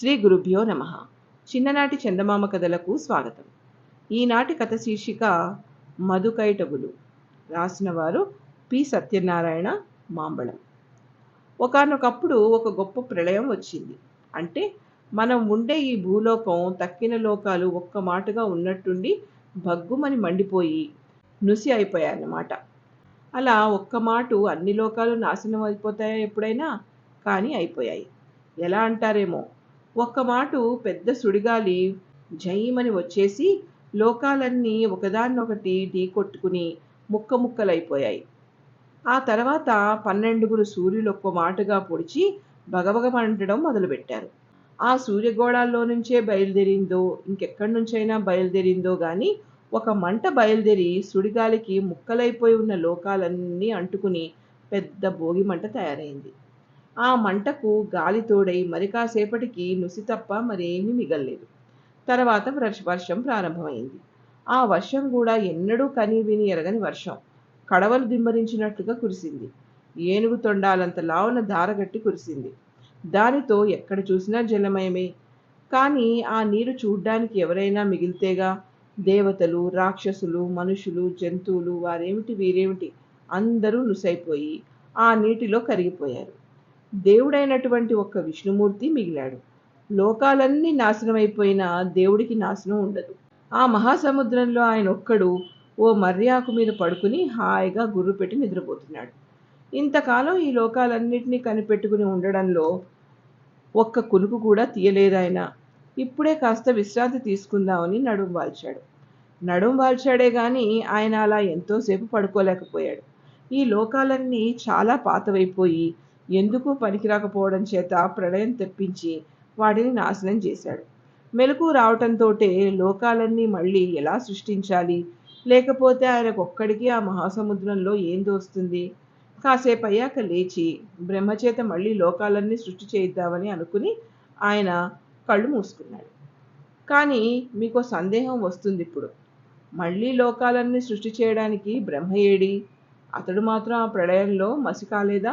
శ్రీ గురుభ్యో నమ. చిన్ననాటి చందమామ కథలకు స్వాగతం. ఈనాటి కథ శీర్షిక మధుకైటగులు రాసిన వారు పి. సత్యనారాయణ మాంబళం. ఒకానొకప్పుడు ఒక గొప్ప ప్రళయం వచ్చింది. అంటే మనం ఉండే ఈ భూలోకం తక్కిన లోకాలు ఒక్క మాటగా ఉన్నట్టుండి భగ్గుమని మండిపోయి నుసి అయిపోయాయన్నమాట. అలా ఒక్క మాటు అన్ని లోకాలు నాశనం అయిపోతాయా ఎప్పుడైనా? కానీ అయిపోయాయి. ఎలా అంటారేమో? ఒక్క మాటు పెద్ద సుడిగాలి జయమని వచ్చేసి లోకాలన్నీ ఒకదాన్నొకటి ఢీకొట్టుకుని ముక్క ముక్కలైపోయాయి. ఆ తర్వాత పన్నెండుగురు సూర్యులు ఒక్క మాటుగా పొడిచి భగభగమంటడం మొదలుపెట్టారు. ఆ సూర్యగోళాల్లో నుంచే బయలుదేరిందో ఇంకెక్కడి నుంచైనా బయలుదేరిందో గాని ఒక మంట బయలుదేరి సుడిగాలికి ముక్కలైపోయి ఉన్న లోకాలన్నీ అంటుకుని పెద్ద భోగి మంట తయారైంది. ఆ మంటకు గాలి తోడై మరి కాసేపటికి నుసి తప్ప మరేమీ మిగల్లేదు. తర్వాత వర్షం ప్రారంభమైంది. ఆ వర్షం కూడా ఎన్నడూ కని విని ఎరగని వర్షం. కడవలు దింబరించినట్లుగా కురిసింది. ఏనుగు తొండాలంత లావున దారగట్టి కురిసింది. దానితో ఎక్కడ చూసినా జలమయమే. కానీ ఆ నీరు చూడ్డానికి ఎవరైనా మిగిలితేగా దేవతలు రాక్షసులు మనుషులు జంతువులు వారేమిటి వీరేమిటి అందరూ నుసైపోయి ఆ నీటిలో కరిగిపోయారు. దేవుడైనటువంటి ఒక్క విష్ణుమూర్తి మిగిలాడు. లోకాలన్నీ నాశనమైపోయినా దేవుడికి నాశనం ఉండదు. ఆ మహాసముద్రంలో ఆయన ఒక్కడు ఓ మర్యాకు మీద పడుకుని హాయిగా గుర్రు పెట్టి నిద్రపోతున్నాడు. ఇంతకాలం ఈ లోకాలన్నింటినీ కనిపెట్టుకుని ఉండడంలో ఒక్క కునుకు కూడా తీయలేదాయన ఇప్పుడే కాస్త విశ్రాంతి తీసుకుందామని నడుం వాల్చాడు. నడుం వాల్చాడే గాని ఆయన అలా ఎంతోసేపు పడుకోలేకపోయాడు. ఈ లోకాలన్నీ చాలా పాతవైపోయి ఎందుకు పనికిరాకపోవడం చేత ప్రళయం తెప్పించి వాటిని నాశనం చేశాడు. మెలకు రావటంతోటే లోకాలన్నీ మళ్ళీ ఎలా సృష్టించాలి? లేకపోతే ఆయనకు ఒక్కడికి ఆ మహాసముద్రంలో ఏం దోస్తుంది? కాసేపు అయ్యాక లేచి బ్రహ్మచేత మళ్ళీ లోకాలన్నీ సృష్టి చేయిద్దామని అనుకుని ఆయన కళ్ళు మూసుకున్నాడు. కానీ మీకు సందేహం వస్తుంది ఇప్పుడు మళ్ళీ లోకాలన్నీ సృష్టి చేయడానికి బ్రహ్మ ఏడి? అతడు మాత్రం ఆ ప్రళయంలో మసి కాలేదా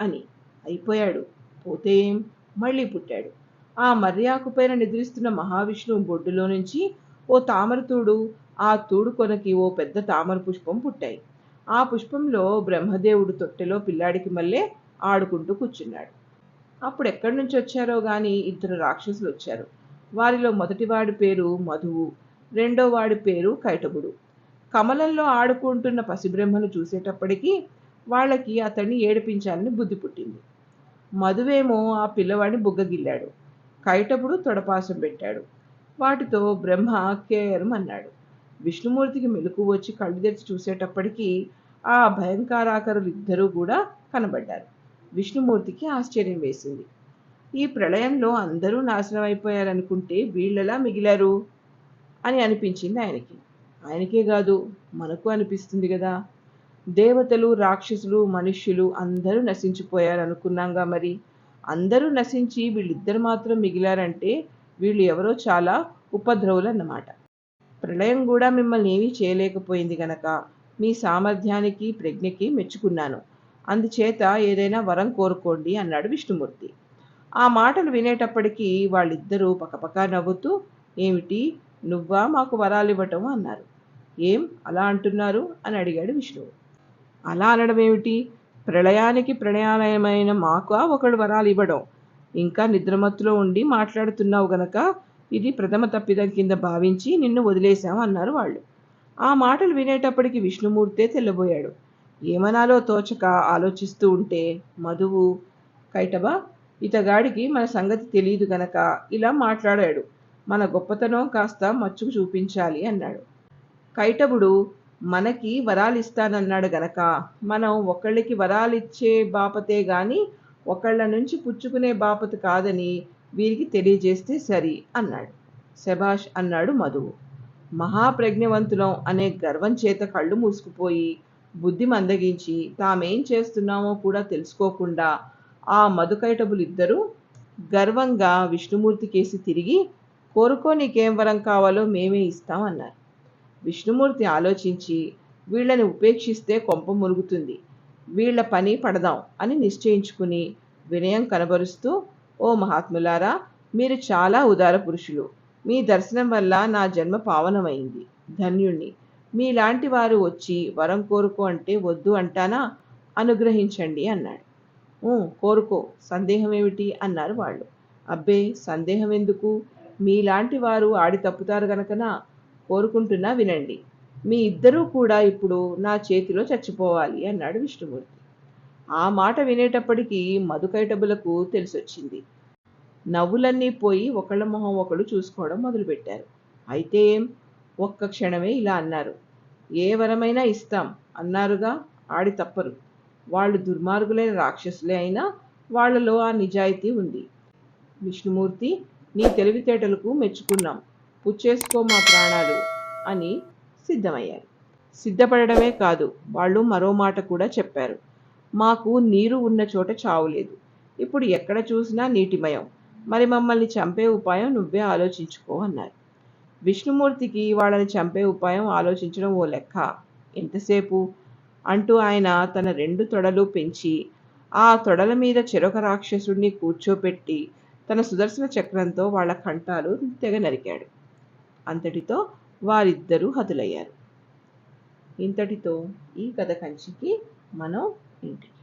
అని అయిపోయాడు. పోతే? ఏం మళ్ళీ పుట్టాడు. ఆ మర్యాకు పైన నిద్రిస్తున్న మహావిష్ణువు బొడ్డులో నుంచి ఓ తామర తూడు ఆ తూడు కొనకి ఓ పెద్ద తామర పుష్పం పుట్టాయి ఆ పుష్పంలో బ్రహ్మదేవుడు తొట్టెలో పిల్లాడికి మళ్ళీ ఆడుకుంటూ కూర్చున్నాడు. అప్పుడు ఎక్కడి నుంచి వచ్చారో గాని ఇద్దరు రాక్షసులు వచ్చారు. వారిలో మొదటివాడి పేరు మధువు రెండో వాడి పేరు కైటబుడు కమలంలో ఆడుకుంటున్న పసిబ్రహ్మను చూసేటప్పటికీ వాళ్ళకి అతన్ని ఏడిపించాలని బుద్ధి పుట్టింది. మధువేమో ఆ పిల్లవాడిని బుగ్గగిల్లాడు. కైటప్పుడు తొడపాసం పెట్టాడు. వాటితో బ్రహ్మ కేరం అన్నాడు. విష్ణుమూర్తికి మెలకు వచ్చి కళ్ళు తెరిచి చూసేటప్పటికీ ఆ భయంకరాకరులు ఇద్దరూ కూడా కనబడ్డారు. విష్ణుమూర్తికి ఆశ్చర్యం వేసింది. ఈ ప్రళయంలో అందరూ నాశనం అయిపోయారనుకుంటే వీళ్ళలా మిగిలారు? అని అనిపించింది ఆయనకి. ఆయనకే కాదు మనకు అనిపిస్తుంది కదా. దేవతలు రాక్షసులు మనుష్యులు అందరూ నశించిపోయారు అనుకున్నాంగా మరి. అందరూ నశించి వీళ్ళిద్దరు మాత్రం మిగిలారంటే వీళ్ళు ఎవరో చాలా ఉపద్రవులు అన్నమాట ప్రళయం కూడా మిమ్మల్ని ఏమీ చేయలేకపోయింది గనక మీ సామర్థ్యానికి ప్రజ్ఞకి మెచ్చుకున్నాను. అందుచేత ఏదైనా వరం కోరుకోండి అన్నాడు విష్ణుమూర్తి. ఆ మాటలు వినేటప్పటికీ వాళ్ళిద్దరూ పక్కపక్క నవ్వుతూ ఏమిటి? నువ్వా మాకు వరాలు ఇవ్వటం అన్నారు. ఏం? అలా అంటున్నారు? అని అడిగాడు విష్ణువు. అలా అనడం ఏమిటి? ప్రళయానికి ప్రణయాలయమైన మాకు ఒకడు వరాలు ఇవ్వడం. ఇంకా నిద్రమత్తులో ఉండి మాట్లాడుతున్నావు గనక ఇది ప్రథమ తప్పిదం కింద భావించి నిన్ను వదిలేశాం అన్నారు వాళ్ళు. ఆ మాటలు వినేటప్పటికి విష్ణుమూర్తే తెల్లబోయాడు. ఏమనాలో తోచక ఆలోచిస్తూ ఉంటే మధువు కైటబా ఇతగాడికి మన సంగతి తెలియదు గనక ఇలా మాట్లాడాడు. మన గొప్పతనం కాస్త మచ్చుకు చూపించాలి అన్నాడు. కైటబుడు మనకి వరాలు ఇస్తానన్నాడు గనక. మనం ఒకళ్ళకి వరాలు ఇచ్చే బాపతే గాని ఒకళ్ళ నుంచి పుచ్చుకునే బాపత కాదని వీరికి తెలియజేస్తే సరి అన్నాడు. శభాష్ అన్నాడు మధువు మహాప్రజ్ఞవంతులం అనే గర్వం చేత కళ్ళు మూసుకుపోయి బుద్ధి మందగించి తామేం చేస్తున్నామో కూడా తెలుసుకోకుండా ఆ మధుకైటబులిద్దరూ గర్వంగా విష్ణుమూర్తి కేసి తిరిగి కోరుకో నీకేం వరం కావాలో మేమే ఇస్తామన్నారు విష్ణుమూర్తి ఆలోచించి వీళ్ళని ఉపేక్షిస్తే కొంప మురుగుతుంది. వీళ్ళ పని పడదాం అని నిశ్చయించుకుని వినయం కనబరుస్తూ ఓ మహాత్ములారా మీరు చాలా ఉదార పురుషులు. మీ దర్శనం వల్ల నా జన్మ పావనమైంది. ధన్యుణ్ణి. మీలాంటి వారు వచ్చి వరం కోరుకో అంటే వద్దు అంటానా? అనుగ్రహించండి అన్నాడు. కోరుకో. సందేహం ఏమిటి అన్నారు వాళ్ళు. అబ్బే సందేహం ఎందుకు? మీలాంటి వారు ఆడి తప్పుతారు గనకనా? కోరుకుంటున్నా వినండి. మీ ఇద్దరూ కూడా ఇప్పుడు నా చేతిలో చచ్చిపోవాలి అన్నాడు విష్ణుమూర్తి. ఆ మాట వినేటప్పటికీ మధుకైటబులకు తెలిసొచ్చింది. నవ్వులన్నీ పోయి ఒకళ్ళ మొహం ఒకళ్ళు చూసుకోవడం మొదలుపెట్టారు. అయితే ఏం? ఒక్క క్షణమే ఇలా అన్నారు. ఏ వరమైనా ఇస్తాం అన్నారుగా ఆడి తప్పరు. వాళ్ళు దుర్మార్గులైన రాక్షసులే అయినా వాళ్ళలో ఆ నిజాయితీ ఉంది. విష్ణుమూర్తి నీ తెలివితేటలకు మెచ్చుకున్నాం. పుచ్చేసుకో మా ప్రాణాలు? అని సిద్ధమయ్యారు. సిద్ధపడడమే కాదు వాళ్ళు మరో మాట కూడా చెప్పారు. మాకు నీరు ఉన్న చోట చావు లేదు. ఇప్పుడు ఎక్కడ చూసినా నీటిమయం. మరి మమ్మల్ని చంపే ఉపాయం నువ్వే ఆలోచించుకో అన్నారు. విష్ణుమూర్తికి వాళ్ళని చంపే ఉపాయం ఆలోచించడం ఓ లెక్క. ఎంతసేపు? అంటూ ఆయన తన రెండు తొడలు పెంచి ఆ తొడల మీద చెరొక రాక్షసుడిని కూర్చోపెట్టి తన సుదర్శన చక్రంతో వాళ్ళ కంఠాలు తెగ నరికాడు. అంతటితో వారిద్దరూ హతులయ్యారు. ఇంతటితో ఈ కథ కంచికి మనం ఇంటికి